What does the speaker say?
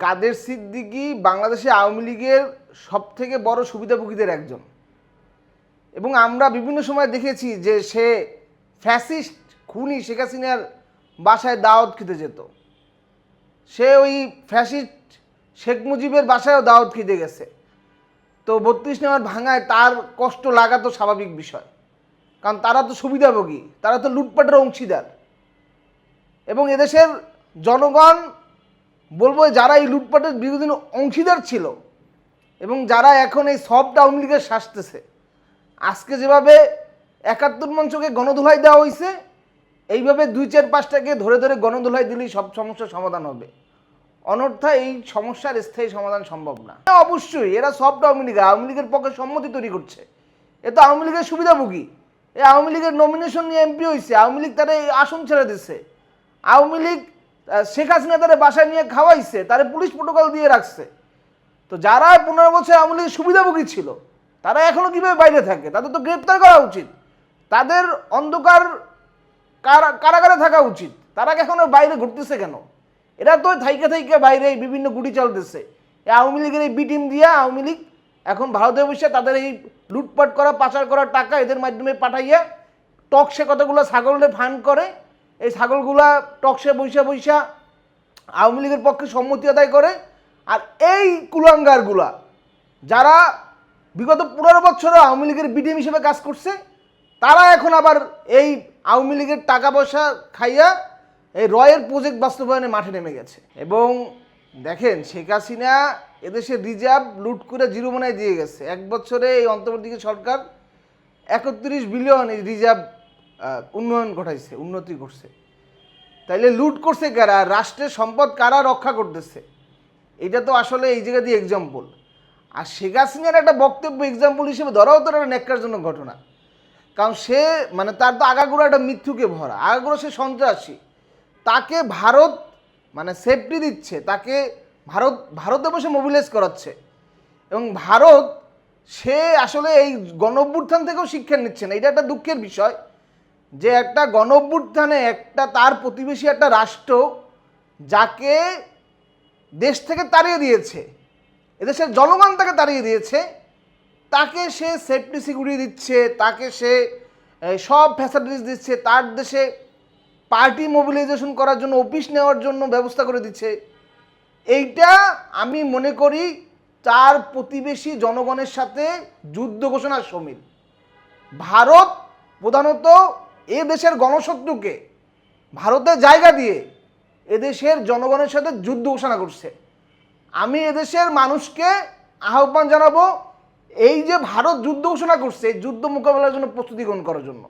কাদের সিদ্দিকি বাংলাদেশে আওয়ামী লীগের সব থেকে বড় সুবিধাভোগীদের একজন। এবং আমরা বিভিন্ন সময় দেখেছি যে সে ফ্যাসিস্ট খুনি শেখ হাসিনার বাসায় দাওয়াত খেতে যেত। সে ওই ফ্যাসিস্ট শেখ মুজিবের বাসায়ও দাওয়াত খেতে গেছে। তো বত্রিশ নেওয়ার ভাঙায় তার কষ্ট লাগা তো স্বাভাবিক বিষয়। কারণ তারা তো সুবিধাভোগী, তারা তো লুটপাটের অংশীদার। এবং এদেশের জনগণ বলব যারা এই লুটপাটের বিরোধী অংশীদার ছিল এবং যারা এখন এই সফট আওয়ামী লীগের শাসতেছে, আজকে যেভাবে একাত্তর মঞ্চকে গণধোলাই দেওয়া হয়েছে এইভাবে দুই চার পাঁচটাকে ধরে ধরে গণধোলাই দিলেই সব সমস্যার সমাধান হবে। অনর্থা এই সমস্যার স্থায়ী সমাধান সম্ভব না। অবশ্যই, এরা সফট আওয়ামী লীগ, আওয়ামী লীগের পক্ষে সম্মতি তৈরি করছে। এ তো আওয়ামী লীগের সুবিধাভোগী। এই আওয়ামী লীগের নমিনেশন নিয়ে এমপি হয়েছে আওয়ামী লীগ তারা আসন ছেড়ে দিচ্ছে আওয়ামী লীগ শেখ হাসিনা তারা বাসায় নিয়ে খাওয়াইছে, তারা পুলিশ প্রোটোকল দিয়ে রাখছে। তো যারা পনেরো বছর আওয়ামী লীগের সুবিধাভোগী ছিল, তারা এখনও কীভাবে বাইরে থাকে? তাদের তো গ্রেপ্তার করা উচিত। তাদের অন্ধকার কারা- কারাগারে থাকা উচিত। তারা এখনও বাইরে ঘুরতেছে কেন? এরা তো থাইকে থাইকে বাইরে বিভিন্ন গুটি চলতেছে। এই আওয়ামী লীগের এই বি টিম দিয়ে আওয়ামী লীগ এখন ভারতে বসে তাদের এই লুটপাট করা, পাচার করা টাকা এদের মাধ্যমে পাঠাইয়া টকসে কতগুলো ছাগলের ফান করে এই ছাগলগুলা টকসে বৈশা বৈশা আওয়ামী লীগের পক্ষে সম্মতি আদায় করে, আর এই কুলাঙ্গারগুলা যারা বিগত পনেরো বছরও আওয়ামী লীগের বিডিএম হিসেবে কাজ করছে, তারা এখন আবার এই আওয়ামী লীগের টাকা পয়সা খাইয়া এই রয়ের প্রজেক্ট বাস্তবায়নে মাঠে নেমে গেছে। এবং দেখেন, শেখ হাসিনা এদেশের রিজার্ভ লুট করে জিরো মনায় দিয়ে গেছে। এক বছরে এই অন্তর্বর্তী সরকার একত্রিশ বিলিয়ন এই রিজার্ভ উন্নয়ন ঘটাইছে, উন্নতি করছে তাইলে লুট করছে কারা? রাষ্ট্রের সম্পদ কারা রক্ষা করতেছে? এটা তো আসলে এই জায়গা দিয়ে এক্সাম্পল আর শেখ হাসিনার একটা বক্তব্য এক্সাম্পল হিসেবে ধরাও তো একটা ন্যাক্কারজনক ঘটনা। কারণ সে মানে তার তো আগাগোড়া একটা মৃত্যুকে ভরা। আগাগোড়া সে সন্ত্রাসী। তাকে ভারত মানে সেফটি দিচ্ছে, তাকে ভারত, ভারতে বসে মোবিলাইজ করাচ্ছে। এবং ভারত, সে আসলে এই গণ থেকেও শিক্ষা নিচ্ছে না। এটা একটা দুঃখের বিষয়। যে একটা গণ অভ্যুত্থানে একটা তার প্রতিবেশী একটা রাষ্ট্র যাকে দেশ থেকে তাড়িয়ে দিয়েছে, এদেশের জনগণ তাকে তাড়িয়ে দিয়েছে, তাকে সে সেফটি সিকিউরিটি দিচ্ছে, তাকে সে সব ফ্যাসিলিটিস দিচ্ছে, তার দেশে পার্টি মোবিলাইজেশন করার জন্য অফিস নেওয়ার জন্য ব্যবস্থা করে দিচ্ছে। এইটা আমি মনে করি তার প্রতিবেশী জনগণের সাথে যুদ্ধ ঘোষণার সমিল। ভারত প্রধানত এ দেশের গণশত্রুকে ভারতের জায়গা দিয়ে এদেশের জনগণের সাথে যুদ্ধ ঘোষণা করছে। আমি এদেশের মানুষকে আহ্বান জানাব এই যে ভারত যুদ্ধ ঘোষণা করছে, যুদ্ধ মোকাবেলার জন্য প্রস্তুতি গ্রহণ করার জন্য।